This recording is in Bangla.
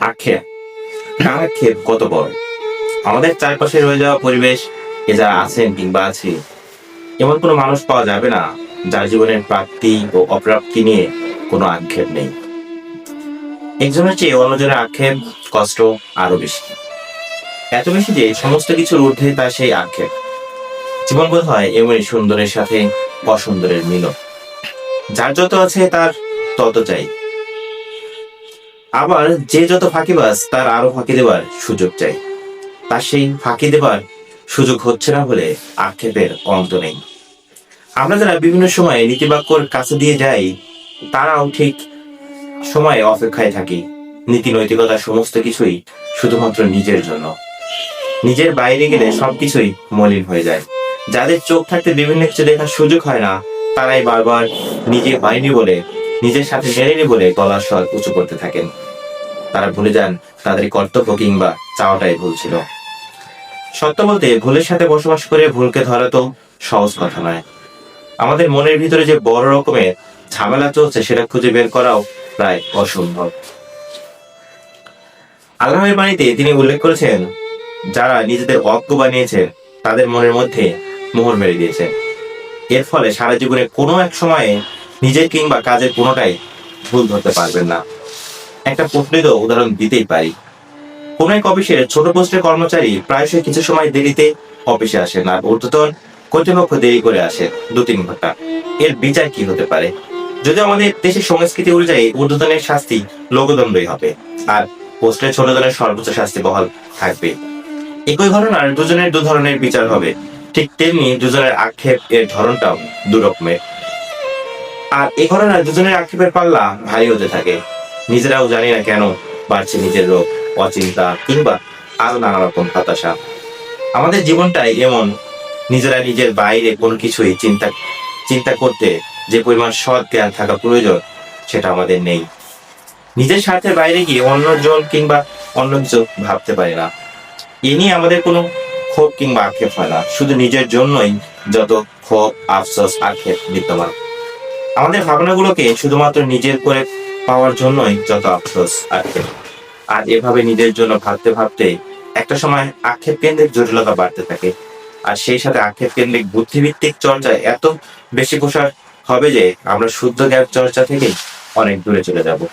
আক্ষেপ আক্ষেপ কত বড়? আমাদের চারপাশে রয়ে যাওয়া পরিবেশ, এ যারা আছেন কিংবা আছে, এমন কোনো মানুষ পাওয়া যাবে না যার জীবনের প্রাপ্তি ও অপ্রাপ্তি নিয়ে কোনো আক্ষেপ নেই। একজনের চেয়ে অন্যজনের আক্ষেপ কষ্ট আরও বেশি। এত বেশি যে সমস্ত কিছুর ঊর্ধ্বে তার সেই আক্ষেপ জীবন বোধ হয় এমনই সুন্দরের সাথে অসুন্দরের মিলন। যার যত আছে তার তত চাই। আবার যে যত ফাঁকিবাজ তার আরও ফাঁকি দেবার সুযোগ চাই। তার সেই ফাঁকি দেবার সুযোগ হচ্ছে না বলে আক্ষেপের অন্ত নেই। আমরা যারা বিভিন্ন সময়ে নীতিবাক্যর কাছে দিয়ে যাই, তারাও ঠিক সময়ে অপেক্ষায় থাকি। নীতি, নৈতিকতা সমস্ত কিছুই শুধুমাত্র নিজের জন্য। নিজের বাইরে গেলে সবকিছুই মলিন হয়ে যায়। যাদের চোখ থাকতে বিভিন্ন কিছু দেখার সুযোগ হয় না, তারাই বারবার নিজে হয়নি বলে নিজের সাথে মেরেনি বলে গলার স্বর উঁচু করতে থাকেন। তারা ভুলে যান তাদের কর্তব্য কিংবা চাওয়াটাই ভুল ছিল। সত্য বলতে ভুলের সাথে বসবাস করে ভুলকে ধরা তো সহজ কথা নয়। আমাদের মনের ভিতরে যে বড় রকমের ঝামেলা চলছে সেটা খুঁজে বের করাও প্রায় অসম্ভব। আল্লাহের বাণীতে তিনি উল্লেখ করেছেন, যারা নিজেদের অজ্ঞ বানিয়েছে, তাদের মনের মধ্যে মোহর মেরে দিয়েছে। এর ফলে সারা জীবনে কোনো এক সময়ে নিজের কিংবা কাজের কোনোটাই ভুল ধরতে পারবেন না। একটা প্রকৃত উদাহরণ দিতেই পারি। কোন এক অফিসের ছোট পোস্টের কর্মচারী প্রায়শই কিছু সময় দেরিতে অফিসে আসেন আর ঊর্ধ্বতন কর্তৃপক্ষ দেরি করে আসে দু তিন ঘণ্টা। এর বিচার কি হতে পারে? যদি আমাদের দেশের সংস্কৃতি অনুযায়ী ঊর্ধ্বতনের শাস্তি লোকদণ্ডই হবে, আর পোস্টের ছোটজনের সর্বোচ্চ শাস্তি বহাল থাকবে। একই ঘটনার দুজনের দু ধরনের বিচার হবে। ঠিক তেমনি দুজনের আক্ষেপ এর ধরনটাও দু রকমের আর এই ঘটনার দুজনের আক্ষেপের পাল্লা ভারী হতে থাকে। নিজেরাও জানি না কেন বাড়ছে নিজের রোগ, অচিন্তা কিংবা আরও নানা রকম হতাশা। আমাদের জীবনটাই এমন নিজেরা নিজের বাইরে কোনো কিছুই চিন্তা চিন্তা করতে যে পরিমাণ সৎ জ্ঞান থাকা প্রয়োজন, সেটা আমাদের নেই। নিজের স্বার্থের বাইরে গিয়ে অন্যজন কিংবা অন্য কিছু ভাবতে পারি না। এ নিয়ে আমাদের কোনো ক্ষোভ কিংবা আক্ষেপ হয় না। শুধু নিজের জন্যই যত ক্ষোভ, আফসোস, আক্ষেপ বিদ্যমান। আমাদের ভাবনাগুলোকে শুধুমাত্র নিজের করে পাওয়ার জন্যই যত আফসোস আক্ষেপ আর এভাবে নিজের জন্য ভাবতে ভাবতে একটা সময় আক্ষেপ কেন্দ্রিক জটিলতা বাড়তে থাকে। আর সেই সাথে আক্ষেপ কেন্দ্রিক বুদ্ধিভিত্তিক চর্চা এত বেশি প্রসার হবে যে আমরা শুদ্ধ জ্ঞান চর্চা থেকেই অনেক দূরে চলে যাব।